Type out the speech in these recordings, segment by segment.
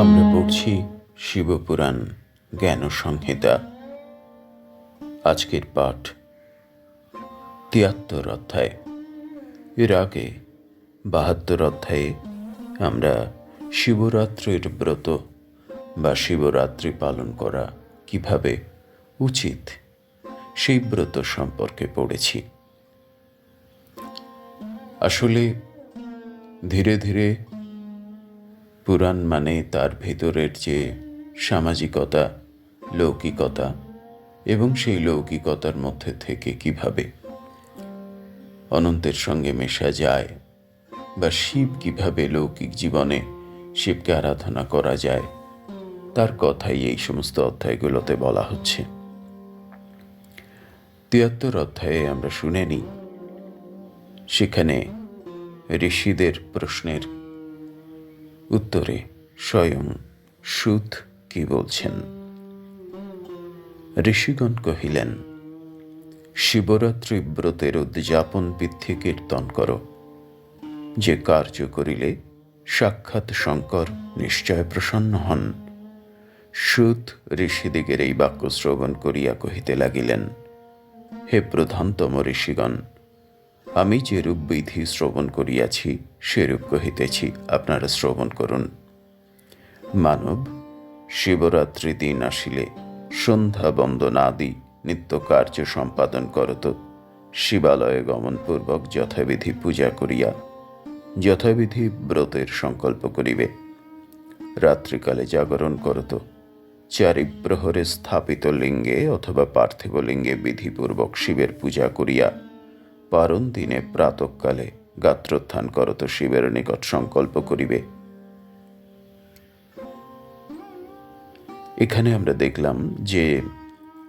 আমরা পড়ছি শিবপুরাণ জ্ঞান সংহিতা আজকের পাঠ তিয়াত্তর অধ্যায়। এর আগে বাহাত্তর অধ্যায়ে আমরা শিবরাত্রির ব্রত বা শিবরাত্রি পালন করা কীভাবে উচিত সেই ব্রত সম্পর্কে পড়েছি। আসলে ধীরে ধীরে পুরাণ মানে তার ভেতরের যে সামাজিকতা, লৌকিকতা এবং সেই লৌকিকতার মধ্যে থেকে কীভাবে অনন্তের সঙ্গে মেশা যায় বা শিব কীভাবে লৌকিক জীবনে শিবকে আরাধনা করা যায়, তার কথাই এই সমস্ত অধ্যায়গুলোতে বলা হচ্ছে। তিয়াত্তর অধ্যায়ে আমরা শুনে নিই, সেখানে ঋষিদের প্রশ্নের উত্তরে স্বয়ং সুত কি বলছেন? ঋষিগণ কহিলেন, শিবরাত্রি ব্রতের উদযাপন বৃদ্ধি কীর্তন করো। যে কার্য করিলে সাক্ষাৎ শঙ্কর নিশ্চয় প্রসন্ন হন। সুত ঋষিদিগের এই বাক্য শ্রবণ করিয়া কহিতে লাগিলেন, হে প্রধানতম ঋষিগণ আমি যেরূপ বিধি শ্রবণ করিয়াছি, সেরূপ কহিতেছি, আপনারা শ্রবণ করুন। মানব, শিবরাত্রি দিন আসিলে সন্ধ্যা বন্দনাদি নিত্য কার্য সম্পাদন করত, শিবালয়ে গমনপূর্বক যথাবিধি পূজা করিয়া যথাবিধি ব্রতের সংকল্প করিবে। রাত্রিকালে জাগরণ করত চারি প্রহরে স্থাপিত লিঙ্গে অথবা পার্থিব লিঙ্গে বিধিপূর্বক শিবের পূজা করিয়া পারণ দিনে প্রাতকালে গাত্রোত্থান করত শিবের নিকট সংকল্প করিবে। এখানে আমরা দেখলাম যে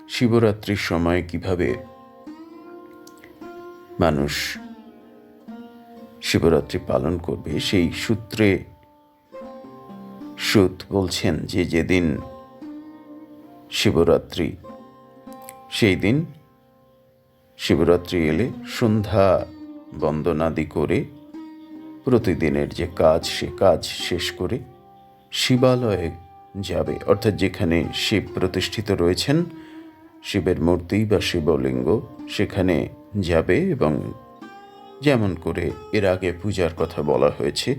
শিবরাত্রির সময় কীভাবে মানুষ শিবরাত্রি পালন করবে, সেই সূত্রে সুত বলছেন যে যেদিন শিবরাত্রি, সেই দিন শিবরাত্রি এলে সন্ধ্যা বন্দনাদি করে প্রতিদিনের যে কাজ, সে কাজ শেষ করে শিবালয়ে যাবে। অর্থাৎ যেখানে শিব প্রতিষ্ঠিত রয়েছেন, শিবের মূর্তি বা শিবলিঙ্গ সেখানে যাবে এবং যেমন করে এর আগে পূজার কথা বলা হয়েছে,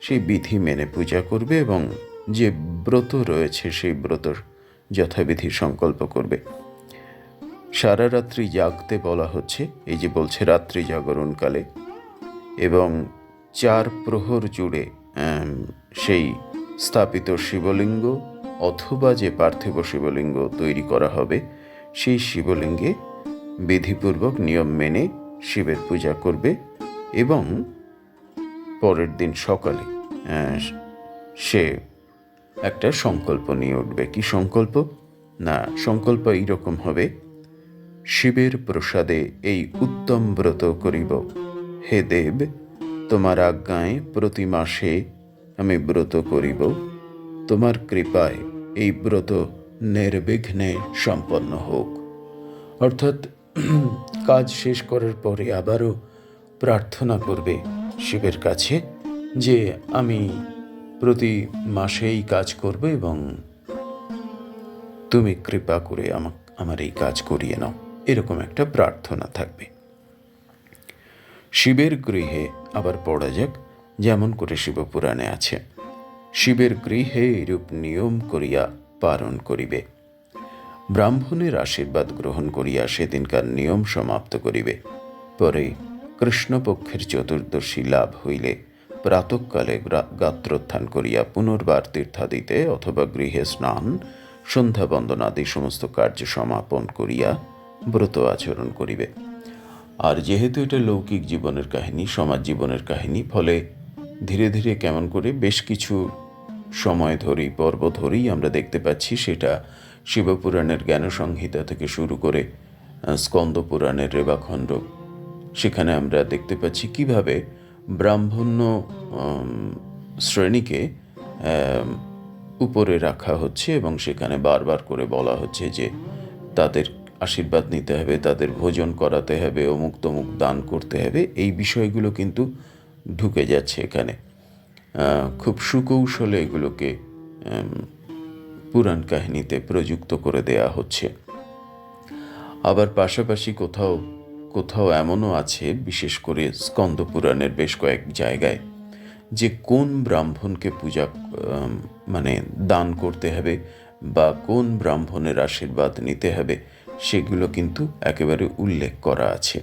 সেই বিধি মেনে পূজা করবে এবং যে ব্রত রয়েছে, সেই ব্রতর যথাবিধি সংকল্প করবে। সারা রাত্রি জাগতে বলা হচ্ছে, এই যে বলছে রাত্রি জাগরণকালে এবং চার প্রহর জুড়ে সেই স্থাপিত শিবলিঙ্গ অথবা যে পার্থিব শিবলিঙ্গ তৈরি করা হবে, সেই শিবলিঙ্গে বিধিপূর্বক নিয়ম মেনে শিবের পূজা করবে এবং পরের দিন সকালে সে একটা সংকল্প নিয়ে উঠবে। কি সংকল্প? না, সংকল্প এইরকম হবে শিবের প্রসাদে এই উত্তম ব্রত করিব। হে দেব, তোমার আজ্ঞায় প্রতি মাসে আমি ব্রত করিব। তোমার কৃপায় এই ব্রত নির্বিঘ্নে সম্পন্ন হোক। অর্থাৎ কাজ শেষ করার পরে আবারও প্রার্থনা করবে শিবের কাছে যে আমি প্রতি মাসেই কাজ করব এবং তুমি কৃপা করে আমার এই কাজ করিয়ে নাও। এরকম একটা প্রার্থনা থাকবে। শিবের গৃহে আবার পড়া যাক, যেমন করে শিবপুরাণে আছে। শিবের গৃহে এরূপ নিয়ম করিয়া পালন করিবে। ব্রাহ্মণের আশীর্বাদ গ্রহণ করিয়া সেদিনকার নিয়ম সমাপ্ত করিবে। পরে কৃষ্ণপক্ষের চতুর্দশী লাভ হইলে প্রাতকালে গাত্রোত্থান করিয়া পুনর্বার তীর্থাদিতে অথবা গৃহে স্নান, সন্ধ্যা বন্দনাদি সমস্ত কার্য সমাপন করিয়া ব্রত আচরণ করিবে। আর যেহেতু এটা লৌকিক জীবনের কাহিনী, সমাজ জীবনের কাহিনী, ফলে ধীরে ধীরে কেমন করে বেশ কিছু সময় ধরেই, পর্ব ধরেই আমরা দেখতে পাচ্ছি সেটা শিবপুরাণের জ্ঞানসংহিতা থেকে শুরু করে স্কন্দ পুরাণের রেবাখণ্ড। সেখানে আমরা দেখতে পাচ্ছি কীভাবে ব্রাহ্মণ্য শ্রেণীকে উপরে রাখা হচ্ছে এবং সেখানে বারবার করে বলা হচ্ছে যে তাদের আশীর্বাদ নিতে হবে, তাদের ভোজন করাতে হবে, অমুক তমুক দান করতে হবে, এই বিষয়গুলো কিন্তু ঢুকে যাচ্ছে এখানে। খুব সুকৌশলে এগুলোকে পুরাণ কাহিনীতে প্রযুক্ত করে দেয়া হচ্ছে। আবার পাশাপাশি কোথাও কোথাও এমনও আছে, বিশেষ করে স্কন্দ পুরাণের বেশ কয়েক জায়গায়, যে কোন ব্রাহ্মণকে পূজা মানে দান করতে হবে বা কোন ব্রাহ্মণের আশীর্বাদ নিতে হবে সেগুলো কিন্তু একেবারে উল্লেখ করা আছে।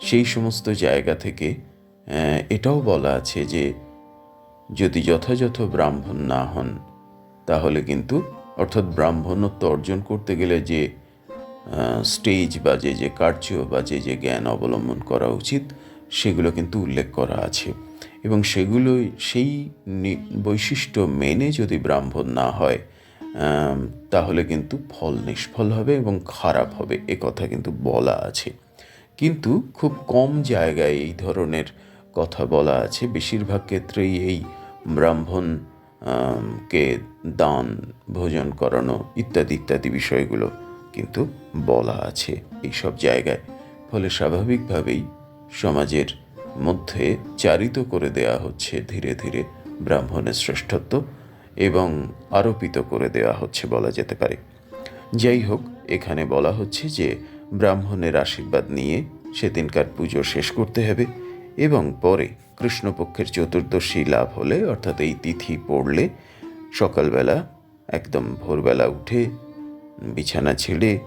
সেই সমস্ত জায়গা থেকে এটাও বলা আছে যে, যদি যথাযথ ব্রাহ্মণ না হন, তাহলে কিন্তু, অর্থাৎ ব্রাহ্মণত্ব অর্জন করতে গেলে যে স্টেজ বা যে যে কার্য বা যে যে জ্ঞান অবলম্বন করা উচিত, সেগুলো কিন্তু উল্লেখ করা আছে। এবং সেগুলো সেই বৈশিষ্ট্য মেনে যদি ব্রাহ্মণ না হয় তাহলে কিন্তু ফল নিষ্ফল হবে এবং খারাপ হবে, এ কথা কিন্তু বলা আছে। কিন্তু খুব কম জায়গায় এই ধরনের কথা বলা আছে। বেশিরভাগ ক্ষেত্রেই এই ব্রাহ্মণ কে দান, ভোজন করানো ইত্যাদি ইত্যাদি বিষয়গুলো কিন্তু বলা আছে এই সব জায়গায়। ফলে স্বাভাবিকভাবেই সমাজের মধ্যে চারিত করে দেয়া হচ্ছে ধীরে ধীরে ব্রাহ্মণের শ্রেষ্ঠত্ব। এবং আরোপিত করে দেওয়া হচ্ছে বলা যেতে পারে। যাই হোক এখানে বলা হচ্ছে যে ব্রাহ্মণের আশীর্বাদ নিয়ে সেদিনকার পুজো শেষ করতে হবে এবং পরে কৃষ্ণপক্ষের চতুর্দশী লাভ হলে, অর্থাৎ এই তিথি পড়লে, সকালবেলা, একদম ভোরবেলা উঠে, বিছানা ছেড়ে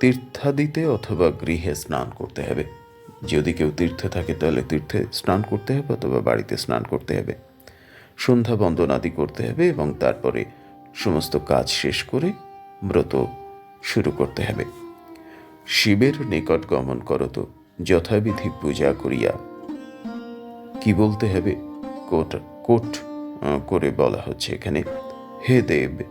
তীর্থাদিতে অথবা গৃহে স্নান করতে হবে। যদি কেউ তীর্থে থাকে, তাহলে তীর্থে স্নান করতে হবে অথবা বাড়িতে স্নান করতে হবে। সন্ধ্যা বন্দনাদি করতে হবে এবং তারপরে সমস্ত কাজ শেষ করে ব্রত শুরু করতে হবে। শিবের নিকট গমন করত যথাবিধি পূজা করিয়া। কি বলতে হবে? কোট কোট করে বলা হচ্ছে এখানে। হে দেব,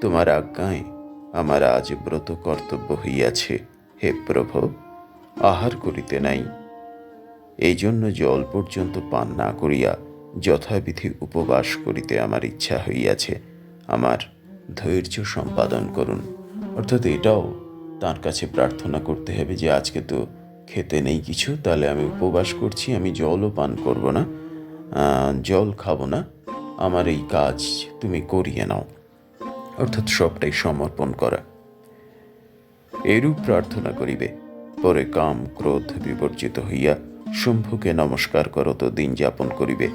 তোমার আজ্ঞায় আমার আজ ব্রত কর্তব্য হইয়াছে। হে প্রভু, আহার করিতে নাই। এই জন্য জল পর্যন্ত পান না করিয়া যথাবিধি উপবাস করিতে আমার ইচ্ছা হইয়াছে, আমার ধৈর্য সম্পাদন করুন। অর্থাৎ এটাও তার কাছে প্রার্থনা করতে হবে যে, আজকে তো খেতে নেই কিছু, তাহলে আমি উপবাস করছি, আমি জলও পান করব না জল খাব না, আমার এই কাজ তুমি করিয়ে নাও। অর্থাৎ সবটাই সমর্পণ করা। এরূপ প্রার্থনা করিবে। পরে কাম, ক্রোধ বিবর্জিত হইয়া, শম্ভুকে নমস্কার করত দিন যাপন করিবে।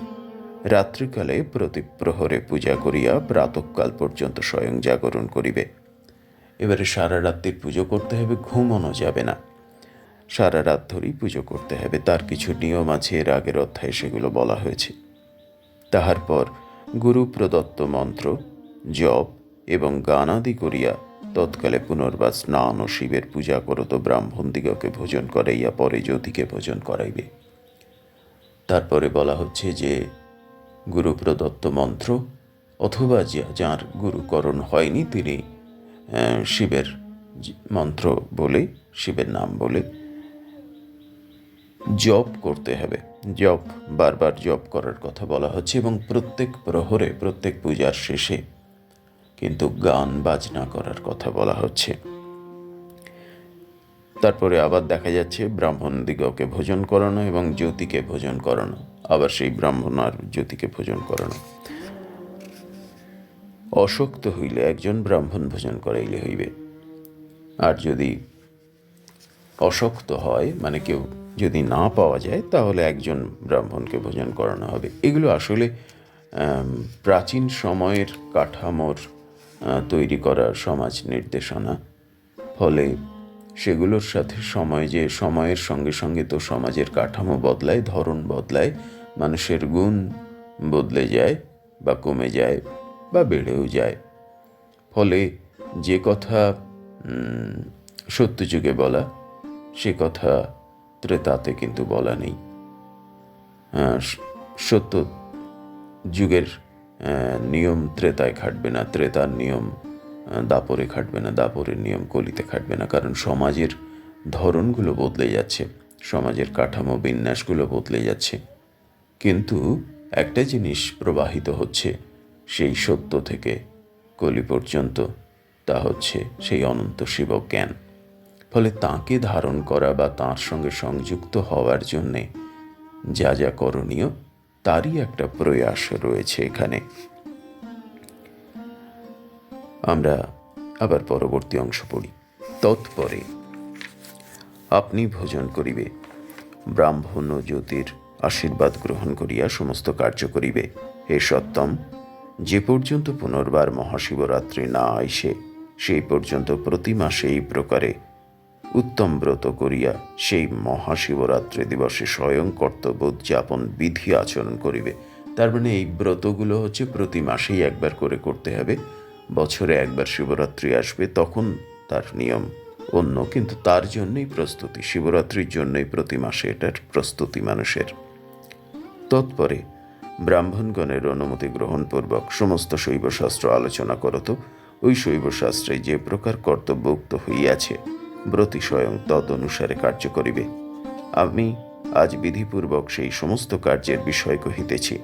রাত্রিকালে প্রতি প্রহরে পূজা করিয়া প্রাতঃকাল পর্যন্ত স্বয়ং জাগরণ করিবে। এবারে সারা রাত্রির পুজো করতে হবে, ঘুমানো যাবে না। সারা রাত ধরেই পুজো করতে হবে, তার কিছু নিয়ম আছে, এর আগের অধ্যায়ে সেগুলো বলা হয়েছে। তাহার পর গুরু প্রদত্ত মন্ত্র, জপ এবং গানাদি করিয়া তৎকালে পুনর্বার স্নান ও শিবের পূজা করত ব্রাহ্মণদিগকে ভোজন করাইয়া পরে জ্যোতিকে ভোজন করাইবে। তারপরে বলা হচ্ছে যে গুরু প্রদত্ত মন্ত্র অথবা যার গুরুকরণ হয়নি তিনি শিবের মন্ত্র বলে, শিবের নাম বলে জপ করতে হবে। জপ, বারবার জপ করার কথা বলা হচ্ছে এবং প্রত্যেক প্রহরে, প্রত্যেক পূজার শেষে কিন্তু গান, বাজনা করার কথা বলা হচ্ছে। তারপরে আবার দেখা যাচ্ছে ব্রাহ্মণ দিগকে ভোজন করানো এবং জ্যোতিকে ভোজন করানো। আবার সেই ব্রাহ্মণ আর জ্যোতিকে ভোজন করানো। অশক্ত হইলে একজন ব্রাহ্মণ ভোজন করাইলে হইবে। আর যদি অশক্ত হয় মানে কেউ যদি না পাওয়া যায়, তাহলে একজন ব্রাহ্মণকে ভোজন করানো হবে। এগুলো আসলে প্রাচীন সময়ের কাঠামোর তৈরি করা সমাজ নির্দেশনা। ফলে সেগুলোর সাথে সময় যে, সময়ের সঙ্গে সঙ্গে তো সমাজের কাঠামো বদলায়, ধরন বদলায় মানুষের গুণ বদলে যায় বা কমে যায় বা বেড়েও যায়। ফলে যে কথা সত্যযুগে বলা, সে কথা ত্রেতাতে কিন্তু বলা নেই। সত্য যুগের নিয়ম ত্রেতায় খাটবে না, ত্রেতার নিয়ম দাপরে খাটবে না, দাপরের নিয়ম কলিতে খাটবে না, কারণ সমাজের ধরনগুলো বদলে যাচ্ছে, সমাজের কাঠামো বিন্যাসগুলো বদলে যাচ্ছে। কিন্তু একটা জিনিস প্রবাহিত হচ্ছে, সেই সত্য থেকে। কলি পর্যন্ত, তা হচ্ছে সেই অনন্ত শিব জ্ঞান ফলে তাকে ধারণ করা বা তার সঙ্গে সংযুক্ত হওয়ার জন্যে যা যা করণীয়, তারই একটা প্রয়াস রয়েছে এখানে। আমরা আবার পরবর্তী অংশ পড়ি। তৎপরে, আপনি ভোজন করিবে, ব্রাহ্মণ জ্যোতির আশীর্বাদ গ্রহণ করিয়া সমস্ত কার্য করিবে। হে সত্যম, যে পর্যন্ত পুনর্বার মহাশিবরাত্রি না আইসে, সেই পর্যন্ত প্রতি মাসে এই প্রকারে উত্তম ব্রত করিয়া সেই মহাশিবরাত্রি দিবসে স্বয়ং কর্তব্য উদযাপন বিধি আচরণ করিবে। তার মানে এই ব্রতগুলো হচ্ছে প্রতি মাসেই একবার করে করতে হবে। বছরে একবার শিবরাত্রি আসবে, তখন তার নিয়ম অন্য, কিন্তু তার জন্যই প্রস্তুতি। শিবরাত্রির জন্যই প্রতি মাসে এটার প্রস্তুতি মানুষের। তৎপরে ব্রাহ্মণগণের অনুমতি গ্রহণপূর্বক সমস্ত শৈবশাস্ত্র আলোচনা করত। ওই শৈবশাস্ত্রে যে প্রকার কর্তব্য উক্ত হইয়াছে, ব্রতী স্বয়ং তদ অনুসারে কার্য করিবে। আমি আজ বিধিপূর্বক সেই সমস্ত কার্যের বিষয় কহিতেছি।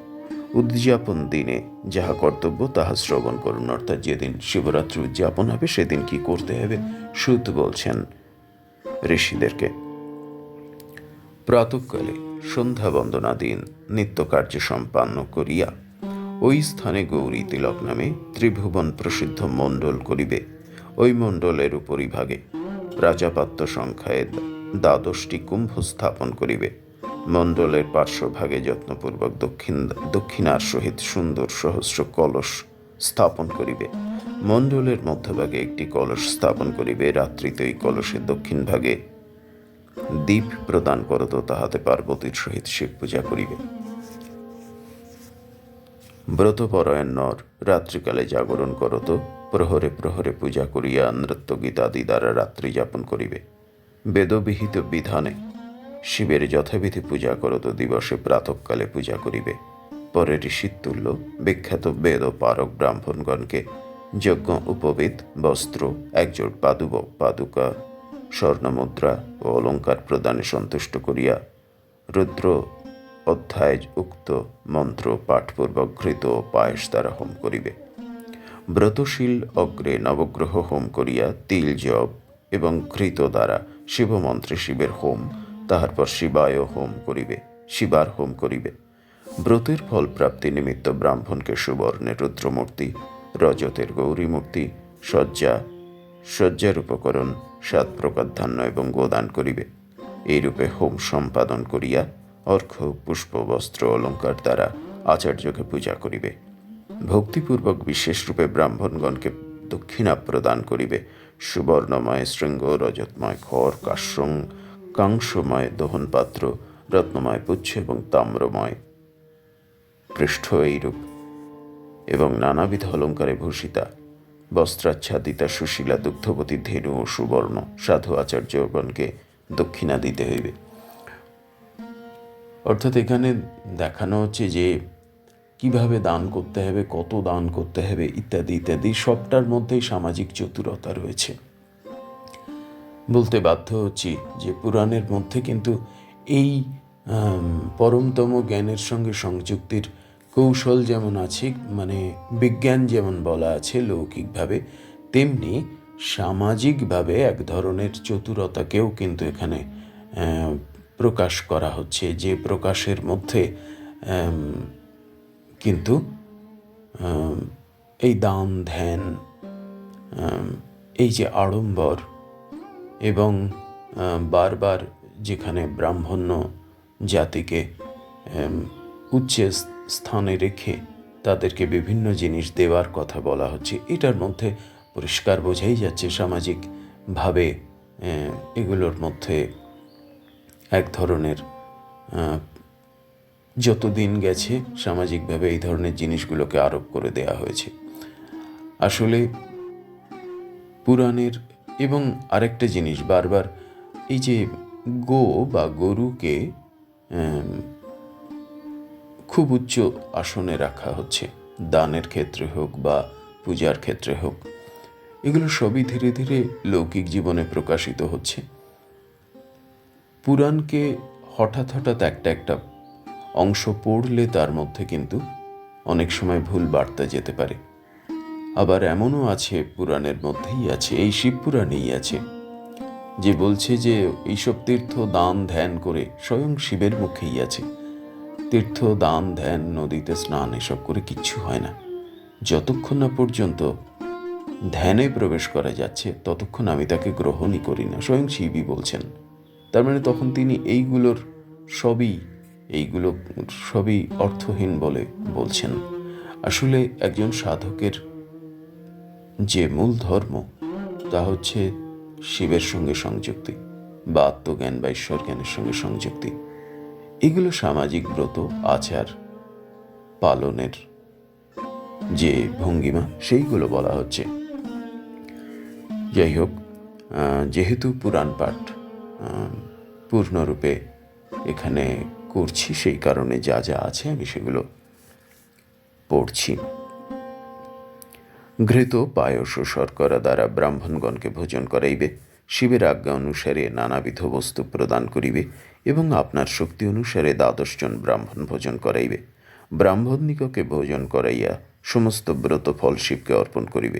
উদযাপন দিনে যাহা কর্তব্য, তাহা শ্রবণ করুন। অর্থাৎ যেদিন শিবরাত্রি উদযাপন হবে, সেদিন কি করতে হবে, সুত বলছেন ঋষিদেরকে। প্রাতঃকালে সন্ধ্যা বন্দনা দিন নিত্যকার্য সম্পন্ন করিয়া ওই স্থানে গৌরী তিলক নামে ত্রিভুবন প্রসিদ্ধ মণ্ডল করিবে। ওই মণ্ডলের উপরিভাগে প্রাজাপাত্য সংখ্যায় দ্বাদশটি কুম্ভ স্থাপন করিবে। মণ্ডলের পার্শ্বভাগে যত্নপূর্বক দক্ষিণ, দক্ষিণার সহিত সুন্দর সহস্র কলস স্থাপন করিবে। মণ্ডলের মধ্যভাগে একটি কলস স্থাপন করিবে। রাত্রিতে ওই কলসের দক্ষিণ ভাগে দীপ প্রদান করত তাহাতে পার্বতীর সহিত শিব পূজা করিবে। ব্রতপরায়ণ নর, রাত্রিকালে জাগরণ করত প্রহরে প্রহরে পূজা করিয়া নৃত্য গীতাদি দ্বারা রাত্রি যাপন করিবে। বেদবিহিত বিধানে শিবের যথাবিধি পূজা করত দিবসে প্রাতকালে পূজা করিবে। পরে ঋষিতুল্য, বিখ্যাত বেদ ও পারক ব্রাহ্মণগণকে যজ্ঞ, উপবিদ, বস্ত্র, একজোট পাদুব, পাদুকা স্বর্ণমুদ্রা ও অলঙ্কার প্রদানে সন্তুষ্ট করিয়া রুদ্র অধ্যায় উক্ত মন্ত্র পাঠপূর্বক ঘৃত পায়েস দ্বারা হোম করিবে। ব্রতশীল অগ্রে নবগ্রহ হোম করিয়া তিল জপ এবং ঘৃত দ্বারা শিবমন্ত্রে শিবের হোম, তাহার পর শিবায় হোম করিবে, শিবার হোম করিবে। ব্রতের ফল প্রাপ্তি নিমিত্ত ব্রাহ্মণকে সুবর্ণের রুদ্রমূর্তি, রজতের গৌরী মূর্তি শয্যা শয্যার উপকরণ সাত প্রকার ধান্য এবং গোদান করিবে। এইরূপে হোম সম্পাদন করিয়া অর্ঘ, পুষ্প, বস্ত্র, অলঙ্কার দ্বারা আচার্যকে পূজা করিবে। ভক্তিপূর্বক বিশেষরূপে ব্রাহ্মণগণকে দক্ষিণা প্রদান করিবে। সুবর্ণময়, শৃঙ্গ, রজতময় খর কাশ্যং কাংসময়, দহনপাত্র, রত্নময়, পুচ্ছ এবং তাম্রময়। পৃষ্ঠ এইরূপ এবং নানাবিধ অলঙ্কারে ভূষিতা বস্ত্রাচ্ছাদিতা সুশীলা দুগ্ধবতী ধেনু ও সুবর্ণ সাধু আচার্যগণকে দক্ষিণা দিতে হইবে। অর্থাৎ এখানে দেখানো হচ্ছে যে কীভাবে দান করতে হবে, কত দান করতে হবে, ইত্যাদি ইত্যাদি, সবটার মধ্যেই সামাজিক চতুরতা রয়েছে। বলতে বাধ্য হচ্ছি যে পুরাণের মধ্যে কিন্তু এই পরমতম জ্ঞানের সঙ্গে সংযুক্তির কৌশল যেমন আছে মানে বিজ্ঞান যেমন বলা আছে লৌকিকভাবে, তেমনি সামাজিকভাবে এক ধরনের চতুরতাকেও কিন্তু এখানে প্রকাশ করা হচ্ছে। যে প্রকাশের মধ্যে কিন্তু এই দান, ধ্যান এই যে আড়ম্বর এবং বারবার যেখানে ব্রাহ্মণ্য জাতিকে উচ্চ স্থানে রেখে তাদেরকে বিভিন্ন জিনিস দেওয়ার কথা বলা হচ্ছে। এটার মধ্যে পরিষ্কার বোঝাই যাচ্ছে সামাজিকভাবে এগুলোর মধ্যে এক ধরনের যত দিন গেছে সামাজিকভাবে এই ধরনের জিনিসগুলোকে আরোপ করে দেয়া হয়েছে। আসলে পুরাণের এবং আরেকটা জিনিস বারবার, এই যে গো বা গরুকে খুব উচ্চ আসনে রাখা হচ্ছে, দানের ক্ষেত্রে হোক বা পূজার ক্ষেত্রে হোক। এগুলো সবই ধীরে ধীরে লৌকিক জীবনে প্রকাশিত হচ্ছে। পুরাণকে হঠাৎ হঠাৎ একটা একটা অংশ পড়লে তার মধ্যে কিন্তু অনেক সময় ভুল বার্তা যেতে পারে। আবার এমনও আছে, পুরাণের মধ্যেই আছে, এই শিব পুরাণেই আছে, যে বলছে যে এইসব তীর্থ দান ধ্যান করে স্বয়ং শিবের মুখেই আছে। তীর্থ দান ধ্যান, নদীতে স্নান, এসব করে কিচ্ছু হয় না। যতক্ষণ না পর্যন্ত ধ্যানে প্রবেশ করা যাচ্ছে, ততক্ষণ আমি তাকে গ্রহণই করি না। স্বয়ং শিবই বলছেন। তার মানে তখন তিনি এইগুলোর সবই, এইগুলো সবই অর্থহীন বলে বলছেন। আসলে একজন সাধকের যে মূল ধর্ম, তা হচ্ছে শিবের সঙ্গে সংযুক্তি, বা আত্মজ্ঞান বা ঈশ্বর জ্ঞানের সঙ্গে সংযুক্তি। এগুলো সামাজিক ব্রত, আচার, পালনের যে ভঙ্গিমা, সেইগুলো বলা হচ্ছে। যাই হোক যেহেতু পুরাণ পাঠ পূর্ণরূপে এখানে করছি, সেই কারণে যা যা আছে আমি সেগুলো পড়ছি। ঘৃত পায়স ও শর্করা দ্বারা ব্রাহ্মণগণকে ভোজন করাইবে, শিবের আজ্ঞা অনুসারে নানাবিধ বস্তু প্রদান করিবে এবং আপনার শক্তি অনুসারে দ্বাদশজন ব্রাহ্মণ ভোজন করাইবে। ব্রাহ্মণদিগকে ভোজন করাইয়া সমস্ত ব্রত ফল শিবকে অর্পণ করিবে।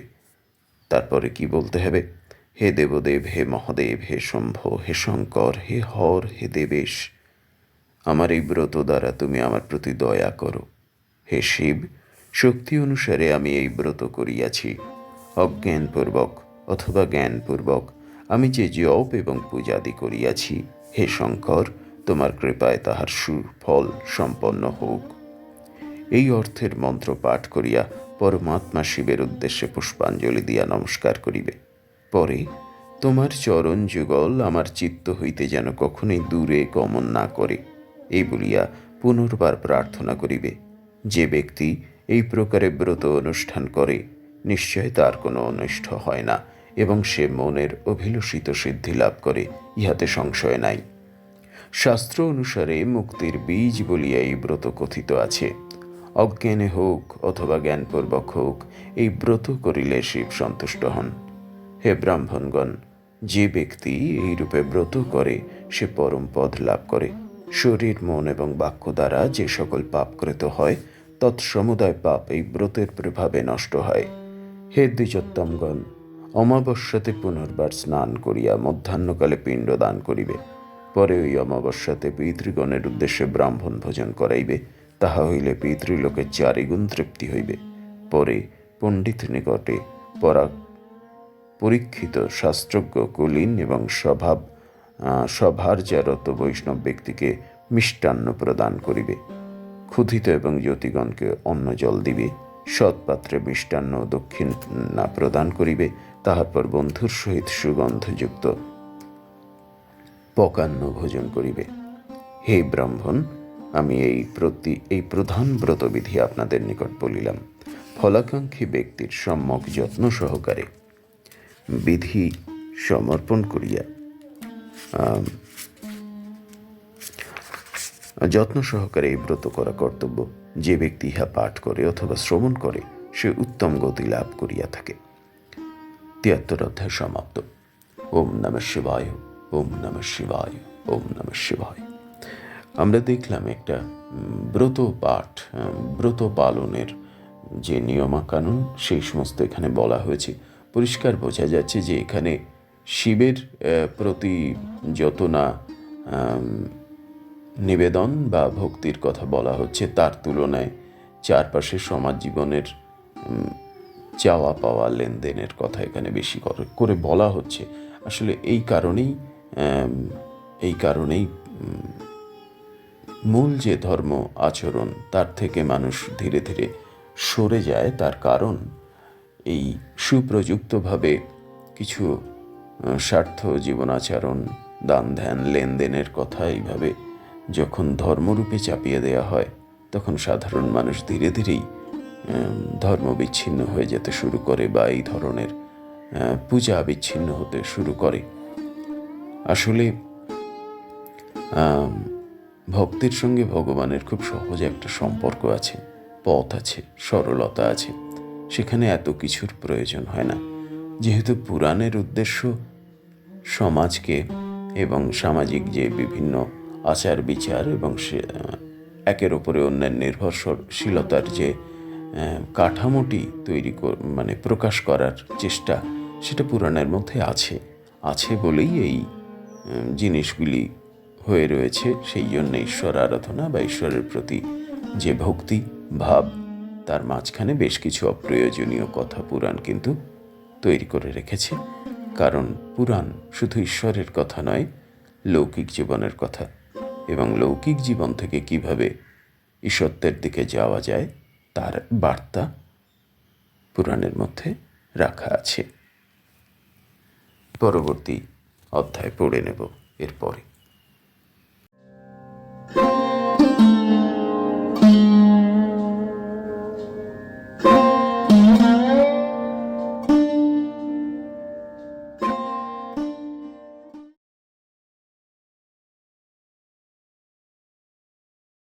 তারপরে কি বলতে হবে? হে দেবদেব, হে মহাদেব, হে শম্ভ, হে শঙ্কর, হে হর, হে দেবেশ, আমার এই ব্রত দ্বারা তুমি আমার প্রতি দয়া করো। হে শিব, শক্তি অনুসারে আমি এই ব্রত করিয়াছি। অজ্ঞানপূর্বক অথবা জ্ঞানপূর্বক আমি যে জপ এবং পূজাদি করিয়াছি হে শঙ্কর, তোমার কৃপায় তাহার সুফল সম্পন্ন হোক। এই অর্থের মন্ত্র পাঠ করিয়া পরমাত্মা শিবের উদ্দেশ্যে পুষ্পাঞ্জলি দিয়া নমস্কার করিবে। পরে, তোমার চরণ যুগল আমার চিত্ত হইতে যেন কখনোই দূরে গমন না করে, এই বলিয়া পুনর্বার প্রার্থনা করিবে। যে ব্যক্তি এই প্রকারে ব্রত অনুষ্ঠান করে, নিশ্চয় তার কোনো অনিষ্ট হয় না। এবং সে মনের অভিলষিত সিদ্ধি লাভ করে, ইহাতে সংশয় নাই। শাস্ত্র অনুসারে মুক্তির বীজ বলিয়া এই ব্রত কথিত আছে। অজ্ঞানে হোক অথবা জ্ঞানপূর্বক হোক, এই ব্রত করিলে শিব সন্তুষ্ট হন। হে ব্রাহ্মণগণ, যে ব্যক্তি এই রূপে ব্রত করে, সে পরম পদ লাভ করে। শরীর, মন এবং বাক্য দ্বারা যে সকল পাপকৃত হয়, তৎসমুদায় পাপ এই ব্রতের প্রভাবে নষ্ট হয়। হে দ্বিজোত্তমগণ অমাবস্যাতে পুনর্বার স্নান করিয়া মধ্যাহ্নকালে পিণ্ড দান করিবে। পরে ওই অমাবস্যাতে পিতৃগণের উদ্দেশ্যে ব্রাহ্মণ ভোজন করাইবে। তাহা হইলে পিতৃলোকে চারিগুণ তৃপ্তি হইবে। পরে পণ্ডিত নিকটে পরা পরীক্ষিত, শাস্ত্রজ্ঞ, কুলীন এবং স্বভাব সভার সভার্যারত বৈষ্ণব ব্যক্তিকে মিষ্টান্ন প্রদান করিবে। ক্ষুধিত এবং জ্যোতিগণকে অন্ন জল দিবে। সৎপাত্রে মিষ্টান্ন দক্ষিণা প্রদান করিবে। তাহার পর বন্ধুর সহিত সুগন্ধযুক্ত। পকান্ন ভোজন করিবে। হে ব্রাহ্মণ, আমি এই প্রতি, এই প্রধান ব্রতবিধি আপনাদের নিকট বলিলাম। ফলাকাঙ্ক্ষী ব্যক্তির সম্যক যত্ন সহকারে। বিধি সমর্পণ করিয়া যত্ন সহকারে এই ব্রত করা কর্তব্য। যে ব্যক্তি ইহা পাঠ করে অথবা শ্রবণ করে, সে উত্তম গতি লাভ করিয়া থাকে। তিয়াত্তর অধ্যায় সমাপ্ত। ওম নম শিবায়, ওম নম শিবায়, ওম নম শিবায়। আমরা দেখলাম একটা ব্রত পাঠ ব্রত পালনের যে নিয়মাকানুন, সেই সমস্ত এখানে বলা হয়েছে। পরিষ্কার বোঝা যাচ্ছে যে এখানে শিবের প্রতি যত না নিবেদন বা ভক্তির কথা বলা হচ্ছে, তার তুলনায় চারপাশের সমাজ জীবনের চাওয়া পাওয়া লেনদেনের কথা এখানে বেশি করে- বলা হচ্ছে। আসলে এই কারণেই এই কারণেই মূল যে ধর্ম আচরণ, তার থেকে মানুষ ধীরে ধীরে সরে যায়। তার কারণ, এই সুপ্রযুক্তভাবে কিছু স্বার্থ জীবনাচরণ দান ধ্যান, লেনদেনের কথা এইভাবে যখন ধর্মরূপে চাপিয়ে দেওয়া হয়, তখন সাধারণ মানুষ ধীরে ধীরেই ধর্ম বিচ্ছিন্ন হয়ে যেতে শুরু করে বা এই ধরনের পূজা বিচ্ছিন্ন হতে শুরু করে। আসলে ভক্তির সঙ্গে ভগবানের খুব সহজ একটা সম্পর্ক আছে, পথ আছে, সরলতা আছে। সেখানে এত কিছুর প্রয়োজন হয় না। যেহেতু পুরাণের উদ্দেশ্য সমাজকে এবং সামাজিক যে বিভিন্ন আচার বিচার এবং সে একের ওপরে অন্যের নির্ভরশীলতার যে কাঠামোটি তৈরি কর- মানে প্রকাশ করার চেষ্টা সেটা পুরাণের মধ্যে আছে। আছে বলেই এই জিনিসগুলি হয়ে রয়েছে। সেই জন্য ঈশ্বর আরাধনা বা ঈশ্বরের প্রতি যে ভক্তি, ভাব, তার মাঝখানে বেশ কিছু অপ্রয়োজনীয় কথা পুরাণ কিন্তু তৈরি করে রেখেছে। কারণ পুরাণ শুধু ঈশ্বরের কথা নয়, লৌকিক জীবনের কথা। এবং লৌকিক জীবন থেকে কীভাবে ঈশ্বরের দিকে যাওয়া যায় তার বার্তা পুরাণের মধ্যে রাখা আছে। পরবর্তী অধ্যায় পড়ে নেব এরপরে।